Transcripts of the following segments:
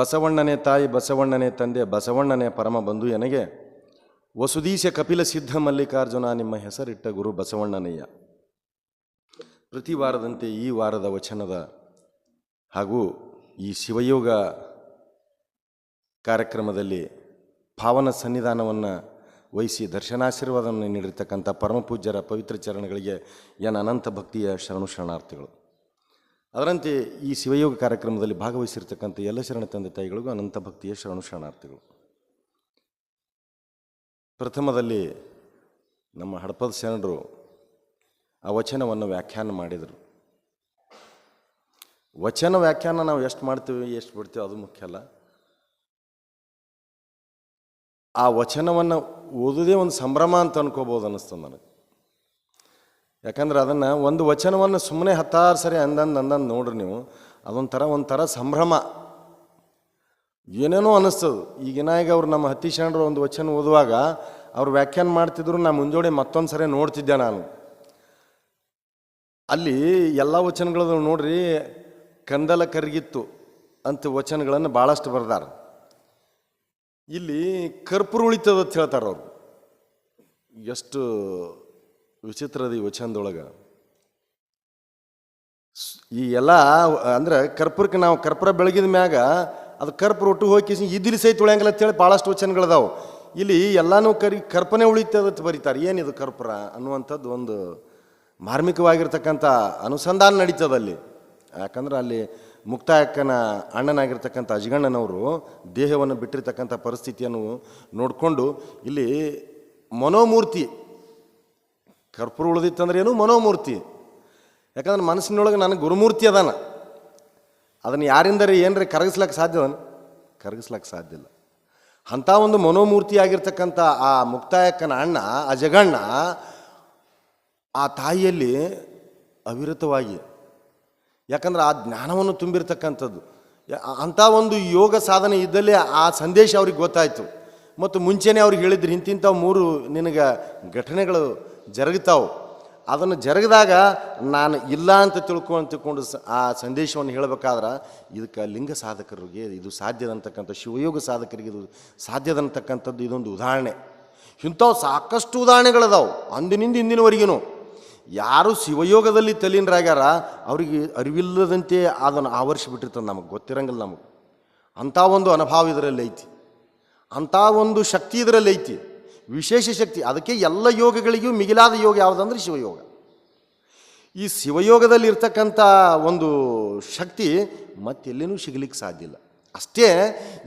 ಬಸವಣ್ಣನೇ ತಾಯಿ, ಬಸವಣ್ಣನೇ ತಂದೆ, ಬಸವಣ್ಣನೇ ಪರಮ ಬಂಧು ಎನಗೆ ವಸುದೀಶ ಕಪಿಲ ಸಿದ್ಧ ಮಲ್ಲಿಕಾರ್ಜುನ ನಿಮ್ಮ ಹೆಸರಿಟ್ಟ ಗುರು ಬಸವಣ್ಣನಯ್ಯ. ಪ್ರತಿ ವಾರದಂತೆ ಈ ವಾರದ ವಚನದ ಹಾಗೂ ಈ ಶಿವಯೋಗ ಕಾರ್ಯಕ್ರಮದಲ್ಲಿ ಪಾವನ ಸನ್ನಿಧಾನವನ್ನು ವಹಿಸಿ ದರ್ಶನಾಶೀರ್ವಾದವನ್ನು ನೀಡಿರ್ತಕ್ಕಂಥ ಪರಮಪೂಜ್ಯರ ಪವಿತ್ರ ಚರಣಗಳಿಗೆ ಏನು ಅನಂತ ಭಕ್ತಿಯ ಶರಣು ಶರಣಾರ್ಥಿಗಳು. ಅದರಂತೆ ಈ ಶಿವಯೋಗ ಕಾರ್ಯಕ್ರಮದಲ್ಲಿ ಭಾಗವಹಿಸಿರ್ತಕ್ಕಂಥ ಎಲ್ಲ ಶರಣ ತಂದೆ ತಾಯಿಗಳಿಗೂ ಅನಂತ ಭಕ್ತಿಯ ಶರಣು ಶರಣಾರ್ಥಿಗಳು. ಪ್ರಥಮದಲ್ಲಿ ನಮ್ಮ ಹಡಪದ ಶರಣರು ಆ ವಚನವನ್ನು ವ್ಯಾಖ್ಯಾನ ಮಾಡಿದರು. ವಚನ ವ್ಯಾಖ್ಯಾನ ನಾವು ಎಷ್ಟು ಮಾಡ್ತೀವಿ, ಎಷ್ಟು ಬಿಡ್ತೀವಿ ಅದು ಮುಖ್ಯ ಅಲ್ಲ. ಆ ವಚನವನ್ನು ಓದೋದೇ ಒಂದು ಸಂಭ್ರಮ ಅಂತ ಅನ್ಕೋಬೋದು ಅನ್ನಿಸ್ತದೆ ನನಗೆ. ಯಾಕಂದ್ರೆ ಅದನ್ನು ಒಂದು ವಚನವನ್ನು ಸುಮ್ಮನೆ ಹತ್ತಾರು ಸರಿ ಅಂದಂದು ಅಂದಂದು ನೋಡ್ರಿ ನೀವು, ಅದೊಂಥರ ಒಂಥರ ಸಂಭ್ರಮ. ಏನೇನೋ ಅನ್ನಿಸ್ತದೆ ಈಗ ಈಗ ಅವ್ರು ನಮ್ಮ ಹತ್ತಿ ಶರಣರು ಒಂದು ವಚನ ಓದುವಾಗ ಅವ್ರು ವ್ಯಾಖ್ಯಾನ ಮಾಡ್ತಿದ್ರು, ನಾ ಮುಂಜೋಡೆ ಮತ್ತೊಂದು ಸರಿ ನೋಡ್ತಿದ್ದೆ ನಾನು. ಅಲ್ಲಿ ಎಲ್ಲ ವಚನಗಳನ್ನು ನೋಡ್ರಿ, ಕಂದಲ ಕರಗಿತ್ತು ಅಂತ ವಚನಗಳನ್ನು ಭಾಳಷ್ಟು ಬರ್ದಾರ. ಇಲ್ಲಿ ಕರ್ಪೂರ ಉಳಿತದ ಅಂತ ಹೇಳ್ತಾರೆ ಅವರು. ಎಷ್ಟು ವಿಚಿತ್ರದ ವಚನದೊಳಗೆ. ಈ ಎಲ್ಲ, ಅಂದ್ರೆ ಕರ್ಪೂರಕ್ಕೆ ನಾವು ಕರ್ಪೂರ ಬೆಳಗಿದ ಮ್ಯಾಗ ಅದು ಕರ್ಪೂರ ಒಟ್ಟು ಹೋಗಿ ಇದ್ದಿಲಿ ಸಹಿತ ಉಳಿಯಂಗಿಲ್ಲ ಅಂತೇಳಿ ಭಾಳಷ್ಟು ವಚನಗಳದಾವು ಇಲ್ಲಿ ಎಲ್ಲನೂ ಕರಿ ಕರ್ಪನೆ ಉಳಿತದ ಅಂತ ಬರೀತಾರೆ. ಏನಿದು ಕರ್ಪೂರ ಅನ್ನುವಂಥದ್ದು ಒಂದು ಮಾರ್ಮಿಕವಾಗಿರ್ತಕ್ಕಂಥ ಅನುಸಂಧಾನ ನಡೀತದೆ ಅಲ್ಲಿ. ಯಾಕಂದ್ರೆ ಅಲ್ಲಿ ಮುಕ್ತಾಯಕ್ಕನ ಅಣ್ಣನಾಗಿರ್ತಕ್ಕಂಥ ಅಜಗಣ್ಣನವರು ದೇಹವನ್ನು ಬಿಟ್ಟಿರ್ತಕ್ಕಂಥ ಪರಿಸ್ಥಿತಿಯನ್ನು ನೋಡಿಕೊಂಡು ಇಲ್ಲಿ ಮನೋಮೂರ್ತಿ ಕರ್ಪೂರ ಉಳಿದಿತ್ತಂದ್ರೆ ಏನು ಮನೋಮೂರ್ತಿ. ಯಾಕಂದ್ರೆ ಮನಸ್ಸಿನೊಳಗೆ ನನಗೆ ಗುರುಮೂರ್ತಿ ಅದಾನ. ಅದನ್ನು ಯಾರಿಂದರೆ ಏನ್ರಿ ಕರಗಿಸ್ಲಕ್ಕೆ ಸಾಧ್ಯ ಕರಗಿಸ್ಲಕ್ಕೆ ಸಾಧ್ಯ ಇಲ್ಲ. ಅಂಥ ಒಂದು ಮನೋಮೂರ್ತಿ ಆಗಿರ್ತಕ್ಕಂಥ ಆ ಮುಕ್ತಾಯಕ್ಕನ ಅಣ್ಣ, ಆ ಜಗಣ್ಣ, ಆ ತಾಯಿಯಲ್ಲಿ ಅವಿರತವಾಗಿ. ಯಾಕಂದ್ರೆ ಆ ಜ್ಞಾನವನ್ನು ತುಂಬಿರ್ತಕ್ಕಂಥದ್ದು. ಅಂಥ ಒಂದು ಯೋಗ ಸಾಧನೆ ಇದ್ದಲ್ಲಿ ಆ ಸಂದೇಶ ಅವ್ರಿಗೆ ಗೊತ್ತಾಯಿತು. ಮತ್ತು ಮುಂಚೆನೇ ಅವ್ರಿಗೆ ಹೇಳಿದ್ರು, ಇಂತಿಂಥವು ಮೂರು ನಿನಗೆ ಘಟನೆಗಳು ಜರುಗ್ತಾವು. ಅದನ್ನು ಜರುಗಿದಾಗ ನಾನು ಇಲ್ಲ ಅಂತ ತಿಳ್ಕೊ ಅಂತ ತಿಳ್ಕೊಂಡು ಸ- ಆ ಸಂದೇಶವನ್ನು ಹೇಳಬೇಕಾದ್ರೆ ಇದಕ್ಕೆ ಲಿಂಗ ಸಾಧಕರಿಗೆ ಇದು ಸಾಧ್ಯದಂತಕ್ಕಂಥ ಶಿವಯೋಗ ಸಾಧಕರಿಗೆ ಇದು ಸಾಧ್ಯದಂತಕ್ಕಂಥದ್ದು ಇದೊಂದು ಉದಾಹರಣೆ. ಇಂಥವು ಸಾಕಷ್ಟು ಉದಾಹರಣೆಗಳದಾವು, ಅಂದಿನಿಂದ ಇಂದಿನವರೆಗೂ ಯಾರು ಶಿವಯೋಗದಲ್ಲಿ ತಲೀನರಾಗ್ಯಾರ ಅವರಿಗೆ ಅರಿವಿಲ್ಲದಂತೆ ಅದನ್ನು ಆವರಿಸಿಬಿಟ್ಟಿರ್ತದೆ ನಮಗೆ, ಗೊತ್ತಿರಂಗಿಲ್ಲ ನಮಗೆ. ಅಂಥ ಒಂದು ಅನುಭವ ಇದರಲ್ಲಿ ಐತಿ. ಅಂಥ ಒಂದು ಶಕ್ತಿ ಇದರಲ್ಲಿ ಐತಿ. ವಿಶೇಷ ಶಕ್ತಿ. ಅದಕ್ಕೆ ಎಲ್ಲ ಯೋಗಗಳಿಗೂ ಮಿಗಿಲಾದ ಯೋಗ ಯಾವುದಂದ್ರೆ ಶಿವಯೋಗ. ಈ ಶಿವಯೋಗದಲ್ಲಿ ಇರ್ತಕ್ಕಂಥ ಒಂದು ಶಕ್ತಿ ಮತ್ತೆಲ್ಲಿನೂ ಸಿಗಲಿಕ್ಕೆ ಸಾಧ್ಯ ಇಲ್ಲ. ಅಷ್ಟೇ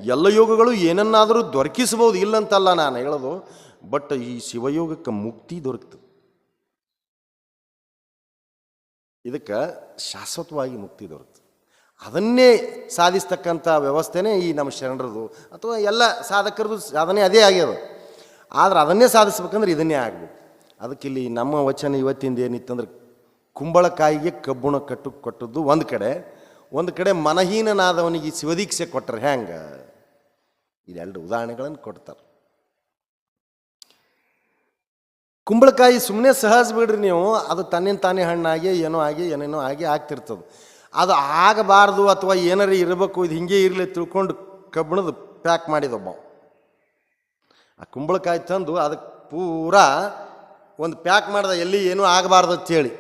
ಎಲ್ಲ ಯೋಗಗಳು ಏನನ್ನಾದರೂ ದೊರಕಿಸ್ಬೋದು ಇಲ್ಲಂತಲ್ಲ ನಾನು ಹೇಳೋದು. ಬಟ್ ಈ ಶಿವಯೋಗಕ್ಕೆ ಮುಕ್ತಿ ದೊರಕ್ತು. ಇದಕ್ಕೆ ಶಾಶ್ವತವಾಗಿ ಮುಕ್ತಿ ದೊರಕ್ತದೆ ಅದನ್ನೇ ಸಾಧಿಸ್ತಕ್ಕಂಥ ವ್ಯವಸ್ಥೆನೇ ಈ ನಮ್ಮ ಶರಣರದು. ಅಥವಾ ಎಲ್ಲ ಸಾಧಕರದು ಸಾಧನೆ ಅದೇ ಆಗ್ಯದ. ಆದ್ರೆ ಅದನ್ನೇ ಸಾಧಿಸ್ಬೇಕಂದ್ರೆ ಇದನ್ನೇ ಆಗಬೇಕು. ಅದಕ್ಕೆ ಇಲ್ಲಿ ನಮ್ಮ ವಚನ ಇವತ್ತಿಂದ ಏನಿತ್ತಂದ್ರೆ, ಕುಂಬಳಕಾಯಿಗೆ ಕಬ್ಬುಣ ಕಟ್ಟು ಕೊಟ್ಟದ್ದು ಒಂದು ಕಡೆ ಒಂದು ಕಡೆ ಮನಹೀನನಾದವನಿಗೆ ಶಿವದೀಕ್ಷೆ ಕೊಟ್ಟರೆ ಹೆಂಗೆ ಇದೆರಡು ಉದಾಹರಣೆಗಳನ್ನು ಕೊಡ್ತಾರೆ. ಕುಂಬಳಕಾಯಿ ಸುಮ್ಮನೆ ಸಹಜ ಬಿಡ್ರಿ ನೀವು, ಅದು ತನ್ನಿಂದ ತಾನೇ ಹಣ್ಣಾಗಿ, ಏನೋ ಆಗಿ, ಏನೇನೋ ಆಗಿ ಆಗ್ತಿರ್ತದೆ. ಅದು ಆಗಬಾರ್ದು ಅಥವಾ ಏನಾರ ಇರಬೇಕು, ಇದು ಹಿಂಗೆ ಇರಲಿ ತಿಳ್ಕೊಂಡು ಕಬ್ಬಿಣದ ಪ್ಯಾಕ್ ಮಾಡಿದೊಬ್ಬ ಆ ಕುಂಬಳಕಾಯಿ ತಂದು ಅದಕ್ಕೆ ಪೂರಾ ಒಂದು ಪ್ಯಾಕ್ ಮಾಡ್ದೆ, ಎಲ್ಲಿ ಏನೂ ಆಗಬಾರ್ದು ಅಂತೇಳಿ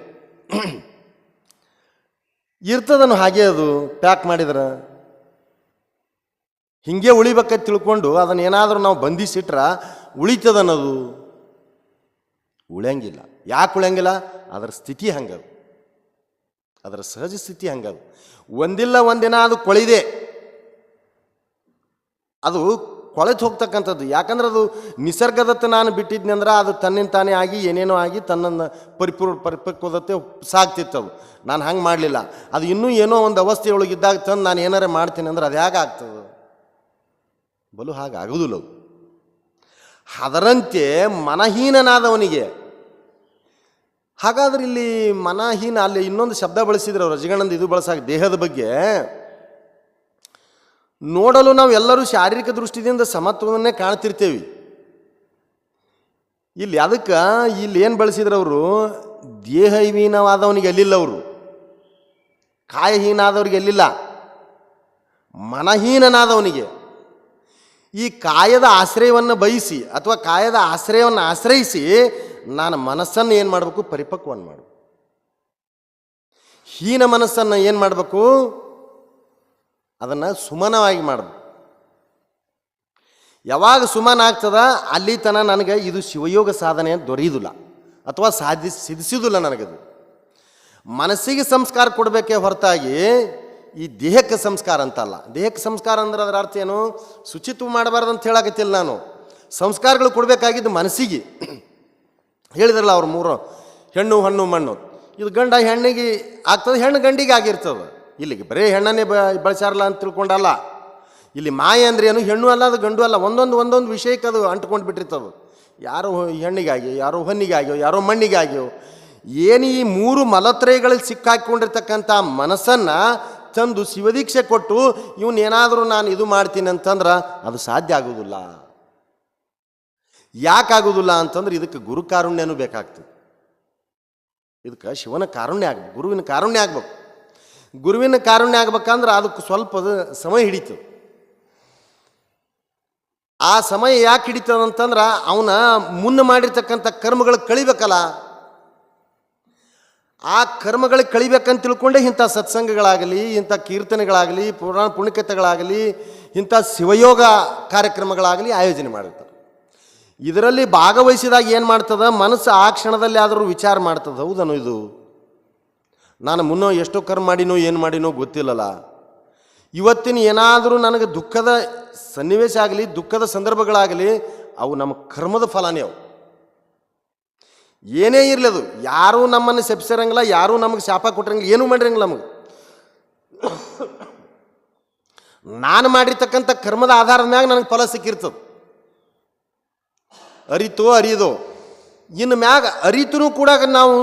ಇರ್ತದನು ಹಾಗೆ ಅದು ಪ್ಯಾಕ್ ಮಾಡಿದ್ರೆ. ಹಿಂಗೆ ಉಳಿಬೇಕಂತ ತಿಳ್ಕೊಂಡು ಅದನ್ನು ಏನಾದರೂ ನಾವು ಬಂಧಿಸಿಟ್ರ ಉಳಿತದನದು? ಉಳಿಯಂಗಿಲ್ಲ. ಯಾಕೆ ಉಳಿಯಂಗಿಲ್ಲ? ಅದರ ಸ್ಥಿತಿ ಹಂಗದು. ಅದರ ಸಹಜ ಸ್ಥಿತಿ ಹಂಗದು. ಒಂದಿಲ್ಲ ಒಂದಿನ ಅದು ಕೊಳಿದೆ. ಅದು ಕೊಳೆತು ಹೋಗ್ತಕ್ಕಂಥದ್ದು. ಯಾಕಂದ್ರೆ ಅದು ನಿಸರ್ಗದತ್ತ ನಾನು ಬಿಟ್ಟಿದ್ನಂದ್ರೆ ಅದು ತನ್ನಿಂದ ತಾನೇ ಆಗಿ, ಏನೇನೋ ಆಗಿ ತನ್ನನ್ನು ಪರಿಪೂರ್ಣ ಪರಿಪಕ್ವದತ್ತೆ ಸಾಗ್ತಿತ್ತು ಅದು. ನಾನು ಹಂಗೆ ಮಾಡಲಿಲ್ಲ. ಅದು ಇನ್ನೂ ಏನೋ ಒಂದು ಅವಸ್ಥೆಯೊಳಗಿದ್ದಾಗ ತಂದು ನಾನು ಏನಾರ ಮಾಡ್ತೀನಿ ಅಂದ್ರೆ ಅದು ಹೇಗೆ ಆಗ್ತದೆ? ಬಲು ಹಾಗೆ ಆಗೋದಿಲ್ಲ ಅದು. ಅದರಂತೆ ಮನಹೀನನಾದವನಿಗೆ ಹಾಗಾದ್ರೆ ಇಲ್ಲಿ ಮನಹೀನ ಅಲ್ಲಿ ಇನ್ನೊಂದು ಶಬ್ದ ಬಳಸಿದ್ರು ಅವರು ರಜಗಣಂದ ಇದು ಬಳಸಾಕ ದೇಹದ ಬಗ್ಗೆ. ನೋಡಲು ನಾವು ಎಲ್ಲರೂ ಶಾರೀರಿಕ ದೃಷ್ಟಿಯಿಂದ ಸಮತ್ವವನ್ನೇ ಕಾಣ್ತಿರ್ತೇವೆ. ಇಲ್ಲಿ ಅದಕ್ಕೆ ಇಲ್ಲಿ ಏನು ಬಳಸಿದ್ರು ಅವರು? ದೇಹಹೀನವಾದವನಿಗೆ ಎಲ್ಲಿಲ್ಲ ಅವರು? ಕಾಯಹೀನ ಆದವ್ರಿಗೆ ಎಲ್ಲಿಲ್ಲ? ಮನಹೀನನಾದವನಿಗೆ. ಈ ಕಾಯದ ಆಶ್ರಯವನ್ನು ಬಯಸಿ ಅಥವಾ ಕಾಯದ ಆಶ್ರಯವನ್ನು ಆಶ್ರಯಿಸಿ ನಾನು ಮನಸ್ಸನ್ನು ಏನು ಮಾಡಬೇಕು? ಪರಿಪಕ್ವವನ್ನು ಮಾಡು ಹೀನ ಮನಸ್ಸನ್ನು ಏನು ಮಾಡಬೇಕು? ಅದನ್ನು ಸುಮನವಾಗಿ ಮಾಡಬೇಕು. ಯಾವಾಗ ಸುಮನ ಆಗ್ತದ? ಅಲ್ಲಿ ತನ ನನಗೆ ಇದು ಶಿವಯೋಗ ಸಾಧನೆ ದೊರೆಯುವುದಿಲ್ಲ ಅಥವಾ ಸಾಧಿ ಸಿದ್ಧಿಸುವುದಿಲ್ಲ ನನಗದು. ಮನಸ್ಸಿಗೆ ಸಂಸ್ಕಾರ ಕೊಡಬೇಕೇ ಹೊರತಾಗಿ ಈ ದೇಹಕ್ಕೆ ಸಂಸ್ಕಾರ ಅಂತಲ್ಲ. ದೇಹಕ್ಕೆ ಸಂಸ್ಕಾರ ಅಂದ್ರೆ ಅದರ ಅರ್ಥ ಏನು? ಶುಚಿತ್ವ ಮಾಡಬಾರ್ದು ಅಂತ ಹೇಳಕತ್ತಿಲ್ಲ ನಾನು. ಸಂಸ್ಕಾರಗಳು ಕೊಡಬೇಕಾಗಿದ್ದು ಮನಸ್ಸಿಗೆ. ಹೇಳಿದ್ರಲ್ಲ ಅವ್ರು ಮೂರು, ಹೆಣ್ಣು, ಹಣ್ಣು, ಮಣ್ಣು. ಇದು ಗಂಡ ಹೆಣ್ಣಿಗೆ ಆಗ್ತದೆ, ಹೆಣ್ಣು ಗಂಡಿಗೆ ಆಗಿರ್ತದೆ. ಇಲ್ಲಿಗೆ ಬರೀ ಹೆಣ್ಣನ್ನೇ ಬ, ಬಳಸ್ಯಾರಲ್ಲ ಅಂತ ತಿಳ್ಕೊಂಡಲ್ಲ. ಇಲ್ಲಿ ಮಾಯ ಅಂದ್ರೆ ಏನು? ಹೆಣ್ಣು ಅಲ್ಲ ಅದು ಗಂಡು ಅಲ್ಲ. ಒಂದೊಂದು ಒಂದೊಂದು ವಿಷಯಕ್ಕೆ ಅದು ಅಂಟ್ಕೊಂಡು ಬಿಟ್ಟಿರ್ತದೆ. ಯಾರೋ ಹೆಣ್ಣಿಗಾಗ್ಯೋ, ಯಾರೋ ಹೊನ್ನಿಗಾಗ್ಯೋ, ಯಾರೋ ಮಣ್ಣಿಗಾಗ್ಯೋ, ಏನು ಈ ಮೂರು ಮಲತ್ರಯಗಳಲ್ಲಿ ಸಿಕ್ಕಾಕ್ಕೊಂಡಿರ್ತಕ್ಕಂಥ ಮನಸ್ಸನ್ನು ತಂದು ಶಿವದೀಕ್ಷೆ ಕೊಟ್ಟು ಇವನೇನಾದರೂ ನಾನು ಇದು ಮಾಡ್ತೀನಿ ಅಂತಂದ್ರೆ ಅದು ಸಾಧ್ಯ ಆಗೋದಿಲ್ಲ. ಯಾಕಾಗುವುದಿಲ್ಲ ಅಂತಂದ್ರೆ ಇದಕ್ಕೆ ಗುರು ಕಾರುಣ್ಯನೂ ಬೇಕಾಗ್ತದೆ. ಇದಕ್ಕೆ ಶಿವನ ಕಾರುಣ್ಯ ಆಗ್ಬೇಕು, ಗುರುವಿನ ಕಾರುಣ್ಯ ಆಗ್ಬೇಕು. ಗುರುವಿನ ಕಾರುಣ್ಯ ಆಗ್ಬೇಕಂದ್ರೆ ಅದಕ್ಕೆ ಸ್ವಲ್ಪ ಸಮಯ ಹಿಡಿತು ಆ ಸಮಯ ಯಾಕೆ ಹಿಡಿತದಂತಂದ್ರೆ ಅವನ ಮುನ್ನ ಮಾಡಿರ್ತಕ್ಕಂಥ ಕರ್ಮಗಳು ಕಳಿಬೇಕಲ್ಲ ಆ ಕರ್ಮಗಳಿಗೆ ಕಳಿಬೇಕಂತ ತಿಳ್ಕೊಂಡೆ ಇಂಥ ಸತ್ಸಂಗಗಳಾಗಲಿ, ಇಂಥ ಕೀರ್ತನೆಗಳಾಗಲಿ, ಪುರಾಣ ಪುಣ್ಯಕತೆಗಳಾಗಲಿ ಇಂಥ ಶಿವಯೋಗ ಕಾರ್ಯಕ್ರಮಗಳಾಗಲಿ ಆಯೋಜನೆ ಮಾಡಿರ್ತಾರೆ. ಇದರಲ್ಲಿ ಭಾಗವಹಿಸಿದಾಗ ಏನು ಮಾಡ್ತದ? ಮನಸ್ಸು ಆ ಕ್ಷಣದಲ್ಲಿ ಆದರೂ ವಿಚಾರ ಮಾಡ್ತದೆ? ಹೌದನು ಇದು? ನಾನು ಮುನ್ನ ಎಷ್ಟೋ ಕರ್ಮ ಮಾಡಿನೋ, ಏನು ಮಾಡಿನೋ ಗೊತ್ತಿಲ್ಲಲ್ಲ ಇವತ್ತಿನ ಏನಾದರೂ ನನಗೆ ದುಃಖದ ಸನ್ನಿವೇಶ ಆಗಲಿ, ದುಃಖದ ಸಂದರ್ಭಗಳಾಗಲಿ, ಅವು ನಮ್ಮ ಕರ್ಮದ ಫಲನೇ ಅವು. ಏನೇ ಇರಲಿ ಅದು. ಯಾರೂ ನಮ್ಮನ್ನು ಶಪಿಸಿರಂಗಿಲ್ಲ, ಯಾರೂ ನಮಗೆ ಶಾಪ ಕೊಟ್ಟಿರಂಗಿಲ್ಲ, ಏನೂ ಮಾಡಿರಂಗಿಲ್ಲ ನಮಗೆ. ನಾನು ಮಾಡಿರ್ತಕ್ಕಂಥ ಕರ್ಮದ ಆಧಾರದ ಮ್ಯಾಗ ನನಗೆ ಫಲ ಸಿಕ್ಕಿರ್ತದೆ. ಅರಿತೋ ಅರಿಯದೋ. ಇನ್ನು ಮ್ಯಾಗ ಅರಿತೂ ಕೂಡ ನಾವು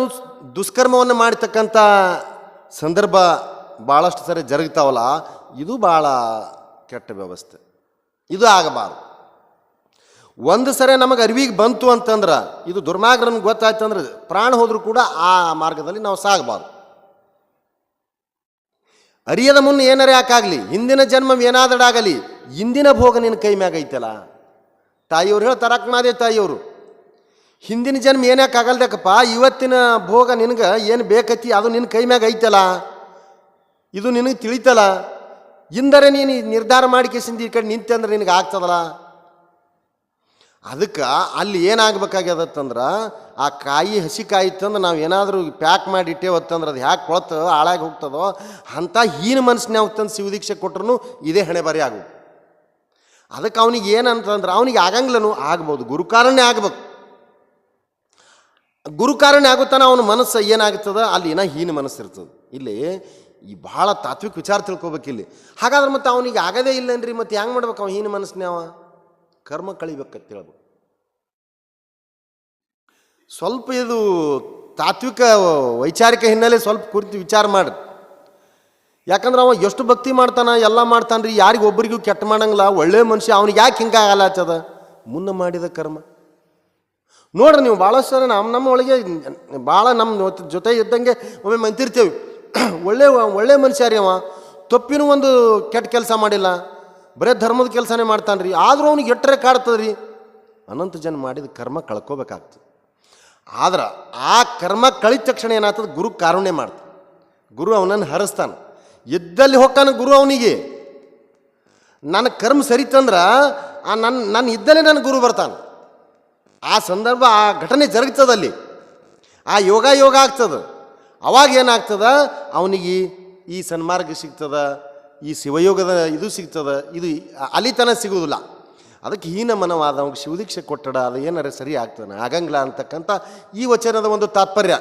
ದುಷ್ಕರ್ಮವನ್ನು ಮಾಡ್ತಕ್ಕಂಥ ಸಂದರ್ಭ ಭಾಳಷ್ಟು ಸರಿ ಜರುಗ್ತಾವಲ್ಲ, ಇದು ಭಾಳ ಕೆಟ್ಟ ವ್ಯವಸ್ಥೆ. ಇದು ಆಗಬಾರ್ದು. ಒಂದು ಸರಿ ನಮಗೆ ಅರಿವಿಗೆ ಬಂತು ಅಂತಂದ್ರೆ, ಇದು ದುರ್ಮಾರ್ಗನ ಗೊತ್ತಾಯ್ತು ಅಂದ್ರೆ ಪ್ರಾಣ ಹೋದರೂ ಕೂಡ ಆ ಮಾರ್ಗದಲ್ಲಿ ನಾವು ಸಾಗಬಾರ್ದು. ಅರಿಯದ ಮುನ್ನ ಏನಾರೇ ಯಾಕಾಗಲಿ? ಹಿಂದಿನ ಜನ್ಮ ಏನಾದಡಾಗಲಿ ಇಂದಿನ ಭೋಗ ನಿನ್ನ ಕೈ ಮ್ಯಾಗ ಐತಲ್ಲ? ತಾಯಿಯವ್ರು ಹೇಳ್ತಾರೆ ಅಕ್ಕನಾದೇ ತಾಯಿಯವರು, ಹಿಂದಿನ ಜನ್ಮ ಏನ್ಯಾಕೆ ಆಗಲ್ದಕ್ಕಪ್ಪ ಇವತ್ತಿನ ಭೋಗ ನಿನಗೆ ಏನು ಬೇಕೈತಿ? ಅದು ನಿನ್ನ ಕೈ ಮ್ಯಾಗ ಐತಲ್ಲ? ಇದು ನಿನಗೆ ತಿಳಿತಲ್ಲ? ಇಂದರೆ ನೀನು ನಿರ್ಧಾರ ಮಾಡಿಕೆಸಿಂದ ಈ ಕಡೆ ನಿಂತೆ ಅಂದ್ರೆ ನಿನಗೆ ಆಗ್ತದಲ್ಲ? ಅದಕ್ಕೆ ಅಲ್ಲಿ ಏನಾಗಬೇಕಾಗ್ಯದತ್ತಂದ್ರೆ, ಆ ಕಾಯಿ ಹಸಿ ಕಾಯಿ ತಂದು ನಾವು ಏನಾದರೂ ಪ್ಯಾಕ್ ಮಾಡಿ ಇಟ್ಟೇವತ್ತಂದ್ರೆ ಅದು ಹ್ಯಾಕೆ ಕೊಳತು ಹಾಳಾಗಿ ಹೋಗ್ತದೋ, ಅಂಥ ಹೀನ ಮನಸ್ಸಿನ ತಂದು ಶಿವದೀಕ್ಷೆ ಕೊಟ್ರು ಇದೇ ಹಣೆ ಆಗು ಅದಕ್ಕೆ ಅವನಿಗೆ ಏನಂತಂದ್ರೆ ಅವನಿಗೆ ಆಗಂಗ್ಲೂ ಆಗ್ಬೋದು, ಗುರುಕಾರಣ್ಯ ಆಗ್ಬೇಕು. ಗುರುಕಾರಣ್ಯ ಆಗುತ್ತಾನೆ ಅವನ ಮನಸ್ಸು ಏನಾಗ್ತದ, ಅಲ್ಲಿ ಏನೋ ಹೀನ ಮನಸ್ಸು ಇರ್ತದೆ. ಇಲ್ಲಿ ಈ ಭಾಳ ತಾತ್ವಿಕ ವಿಚಾರ ತಿಳ್ಕೊಬೇಕಿಲ್ಲಿ ಹಾಗಾದ್ರೆ ಮತ್ತೆ ಅವನಿಗೆ ಆಗದೇ ಇಲ್ಲನ್ರಿ ಮತ್ತೆ ಹೆಂಗೆ ಮಾಡ್ಬೇಕು ಅವ ಹೀನ ಮನಸ್ಸಿನ ಕರ್ಮ ಕಳಿಬೇಕಂತ ಹೇಳ್ಬೋದು ಸ್ವಲ್ಪ ಇದು ತಾತ್ವಿಕ ವೈಚಾರಿಕ ಹಿನ್ನೆಲೆ ಸ್ವಲ್ಪ ಕುರಿತು ವಿಚಾರ ಮಾಡ್ರಿ. ಯಾಕಂದ್ರೆ ಅವ ಎಷ್ಟು ಭಕ್ತಿ ಮಾಡ್ತಾನ, ಎಲ್ಲ ಮಾಡ್ತಾನ್ರಿ, ಯಾರಿಗೂ ಒಬ್ಬರಿಗೂ ಕೆಟ್ಟ ಮಾಡಂಗಿಲ್ಲ, ಒಳ್ಳೆ ಮನುಷ್ಯ, ಅವ್ನಿಗೆ ಯಾಕೆ ಹಿಂಗಾಗಲ್ಲ ಹಚ್ಚದ ಮುನ್ನ ಮಾಡಿದ ಕರ್ಮ. ನೋಡ್ರಿ ನೀವು ಭಾಳಷ್ಟು ಸಲ ನಮ್ಮ ನಮ್ಮ ಒಳಗೆ ಭಾಳ ನಮ್ಮ ಜೊತೆ ಇದ್ದಂಗೆ ಒಮ್ಮೆ ಮಂತಿರ್ತೇವೆ ಒಳ್ಳೆ ಒಳ್ಳೆ ಮನುಷ್ಯ ರೀ ಅವ. ತಪ್ಪಿನೂ ಒಂದು ಕೆಟ್ಟ ಕೆಲಸ ಮಾಡಿಲ್ಲ. ಬರೇ ಧರ್ಮದ ಕೆಲಸನೇ ಮಾಡ್ತಾನೆ ರೀ ಆದರೂ ಅವ್ನಿಗೆ ಎಟ್ಟರೆ ಕಾಡ್ತದೆ ರೀ ಅನಂತ ಜನ ಮಾಡಿದ ಕರ್ಮ ಕಳ್ಕೋಬೇಕಾಗ್ತದೆ. ಆದ್ರೆ ಆ ಕರ್ಮ ಕಳಿದ ತಕ್ಷಣ ಏನಾಗ್ತದೆ? ಗುರು ಕಾರುಣ್ಯ ಮಾಡ್ತ ಗುರು ಅವನನ್ನು ಹರಿಸ್ತಾನೆ. ಎದ್ದಲ್ಲಿ ಹೋಗ್ತಾನೆ ಗುರು ಅವನಿಗೆ. ನನ್ನ ಕರ್ಮ ಸರಿತಂದ್ರೆ ಆ ನನ್ನ ನನ್ನ ಇದ್ದಲ್ಲೇ ನನ್ನ ಗುರು ಬರ್ತಾನೆ. ಆ ಸಂದರ್ಭ, ಆ ಘಟನೆ ಜರುಗ್ತದಲ್ಲಿ. ಆ ಯೋಗ ಯೋಗ ಆಗ್ತದೆ. ಅವಾಗ ಏನಾಗ್ತದ? ಅವನಿಗೆ ಈ ಸನ್ಮಾರ್ಗ ಸಿಗ್ತದ. ಈ ಶಿವಯೋಗದ ಇದು ಸಿಗ್ತದ, ಇದು ಅಲಿತನ ಸಿಗುವುದಿಲ್ಲ. ಅದಕ್ಕೆ ಹೀನ ಮನವಾದ ಅವ್ನಿಗೆ ಶಿವದೀಕ್ಷೆ ಕೊಟ್ಟಡ, ಅದು ಏನಾರ ಸರಿ ಆಗ್ತದೆ ಆಗಂಗಿಲ್ಲ ಅಂತಕ್ಕಂಥ ಈ ವಚನದ ಒಂದು ತಾತ್ಪರ್ಯ.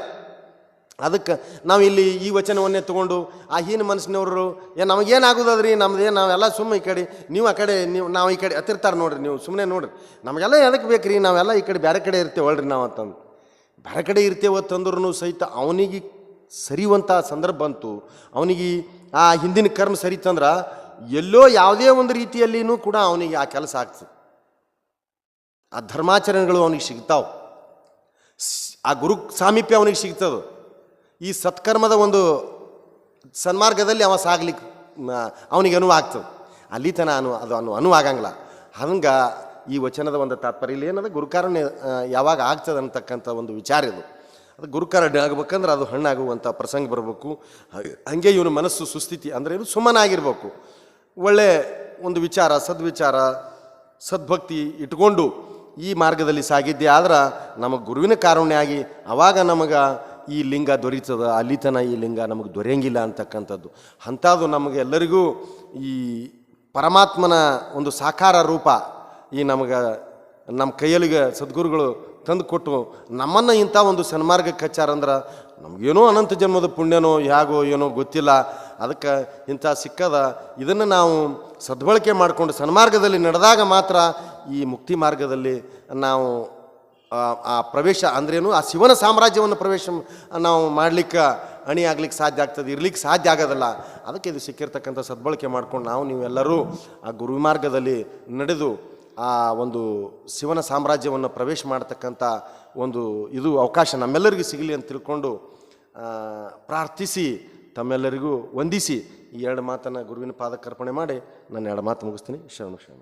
ಅದಕ್ಕೆ ನಾವು ಇಲ್ಲಿ ಈ ವಚನವನ್ನೇ ತೊಗೊಂಡು, ಆ ಹೀನ ಮನಸ್ಸಿನವರು, ಏ, ನಮಗೇನಾಗೋದದ್ರಿ? ನಮ್ದು, ನಾವೆಲ್ಲ ಸುಮ್ಮನೆ ಈ ಕಡೆ, ನೀವು ಆ ಕಡೆ, ನೀವು, ನಾವು ಈ ಕಡೆ ಹತ್ತಿರ್ತಾರೆ ನೋಡ್ರಿ, ನೀವು ಸುಮ್ಮನೆ ನೋಡ್ರಿ. ನಮಗೆಲ್ಲ ಎದಕ್ಕೆ ಬೇಕ್ರಿ? ನಾವೆಲ್ಲ ಈ ಕಡೆ ಬೇರೆ ಕಡೆ ಇರ್ತೇವಲ್ರಿ ನಾವು ಅಂತಂದು. ಬೇರೆ ಕಡೆ ಇರ್ತೇವತ್ತಂದ್ರೂ ಸಹಿತ ಅವನಿಗೆ ಸರಿಯುವಂಥ ಸಂದರ್ಭ ಬಂತು. ಅವನಿಗೆ ಆ ಹಿಂದಿನ ಕರ್ಮ ಸರಿತಂದ್ರೆ ಎಲ್ಲೋ ಯಾವುದೇ ಒಂದು ರೀತಿಯಲ್ಲಿನೂ ಕೂಡ ಅವನಿಗೆ ಆ ಕೆಲಸ ಆಗ್ತದೆ. ಆ ಧರ್ಮಾಚರಣೆಗಳು ಅವನಿಗೆ ಸಿಗ್ತಾವೆ. ಆ ಗುರು ಸಾಮೀಪ್ಯ ಅವನಿಗೆ ಸಿಗ್ತದೆ. ಈ ಸತ್ಕರ್ಮದ ಒಂದು ಸನ್ಮಾರ್ಗದಲ್ಲಿ ಅವ ಸಾಗ್ಲಿಕ್ಕೆ ಅವನಿಗೆ ಅನುವು ಆಗ್ತದೆ. ಅಲ್ಲಿ ತನ ಅನು, ಅದು ಅನು ಅನುವಾಗಂಗಿಲ್ಲ ಹಂಗೆ ಈ ವಚನದ ಒಂದು ತಾತ್ಪರ್ಯ ಇಲ್ಲಿ ಏನಂದ್ರೆ ಗುರುಕಾರಣ್ಯ ಯಾವಾಗ ಆಗ್ತದೆ ಅಂತಕ್ಕಂಥ ಒಂದು ವಿಚಾರ ಇದು. ಅದು ಗುರುಕಾರುಣ್ಯ ಆಗ್ಬೇಕಂದ್ರೆ ಅದು ಹಣ್ಣಾಗುವಂಥ ಪ್ರಸಂಗ ಬರಬೇಕು. ಹಾಗೆ ಇವನ ಮನಸ್ಸು ಸುಸ್ಥಿತಿ ಅಂದರೆ ಇವನು ಸುಮ್ಮನಾಗಿರ್ಬೇಕು. ಒಳ್ಳೆ ಒಂದು ವಿಚಾರ, ಸದ್ವಿಚಾರ, ಸದ್ಭಕ್ತಿ ಇಟ್ಕೊಂಡು ಈ ಮಾರ್ಗದಲ್ಲಿ ಸಾಗಿದ್ದೆ ಆದ್ರೆ ನಮಗೆ ಗುರುವಿನ ಕಾರುಣ್ಯ ಆಗಿ ಆವಾಗ ನಮಗೆ ಈ ಲಿಂಗ ದೊರೀತದ, ಅಲ್ಲಿತನ ಈ ಲಿಂಗ ನಮಗೆ ದೊರೆಯಂಗಿಲ್ಲ ಅಂತಕ್ಕಂಥದ್ದು. ಅಂಥದ್ದು ನಮಗೆ ಎಲ್ಲರಿಗೂ ಈ ಪರಮಾತ್ಮನ ಒಂದು ಸಾಕಾರ ರೂಪ ಈ ನಮಗೆ, ನಮ್ಮ ಕೈಯಲ್ಲಿಗೆ ಸದ್ಗುರುಗಳು ತಂದು ಕೊಟ್ಟು ನಮ್ಮನ್ನು ಇಂಥ ಒಂದು ಸನ್ಮಾರ್ಗಕ್ಕೆ ಹಚ್ಚಾರಂದ್ರೆ ನಮಗೇನೋ ಅನಂತ ಜನ್ಮದ ಪುಣ್ಯನೋ ಹೇಗೋ ಏನೋ ಗೊತ್ತಿಲ್ಲ. ಅದಕ್ಕೆ ಇಂಥ ಸಿಕ್ಕದ ಇದನ್ನು ನಾವು ಸದ್ಬಳಕೆ ಮಾಡಿಕೊಂಡು ಸನ್ಮಾರ್ಗದಲ್ಲಿ ನಡೆದಾಗ ಮಾತ್ರ ಈ ಮುಕ್ತಿ ಮಾರ್ಗದಲ್ಲಿ ನಾವು, ಆ ಪ್ರವೇಶ ಅಂದ್ರೇನು, ಆ ಶಿವನ ಸಾಮ್ರಾಜ್ಯವನ್ನು ಪ್ರವೇಶ ನಾವು ಮಾಡ್ಲಿಕ್ಕೆ ಅಣಿ ಆಗ್ಲಿಕ್ಕೆ ಸಾಧ್ಯ ಆಗ್ತದೆ ಇರ್ಲಿಕ್ಕೆ ಸಾಧ್ಯ ಆಗೋದಲ್ಲ. ಅದಕ್ಕೆ ಇದು ಸಿಕ್ಕಿರ್ತಕ್ಕಂಥ ಸದ್ಬಳಕೆ ಮಾಡ್ಕೊಂಡು ನಾವು ನೀವೆಲ್ಲರೂ ಆ ಗುರು ಮಾರ್ಗದಲ್ಲಿ ನಡೆದು ಆ ಒಂದು ಶಿವನ ಸಾಮ್ರಾಜ್ಯವನ್ನು ಪ್ರವೇಶ ಮಾಡತಕ್ಕಂಥ ಒಂದು ಇದು ಅವಕಾಶ ನಮ್ಮೆಲ್ಲರಿಗೂ ಸಿಗಲಿ ಅಂತ ತಿಳ್ಕೊಂಡು ಪ್ರಾರ್ಥಿಸಿ, ತಮ್ಮೆಲ್ಲರಿಗೂ ವಂದಿಸಿ ಈ ಎರಡು ಮಾತನ್ನು ಗುರುವಿನ ಪಾದಕ್ಕರ್ಪಣೆ ಮಾಡಿ ನಾನು ಎರಡು ಮಾತು ಮುಗಿಸ್ತೀನಿ. ಶರಣು, ಶರಣ.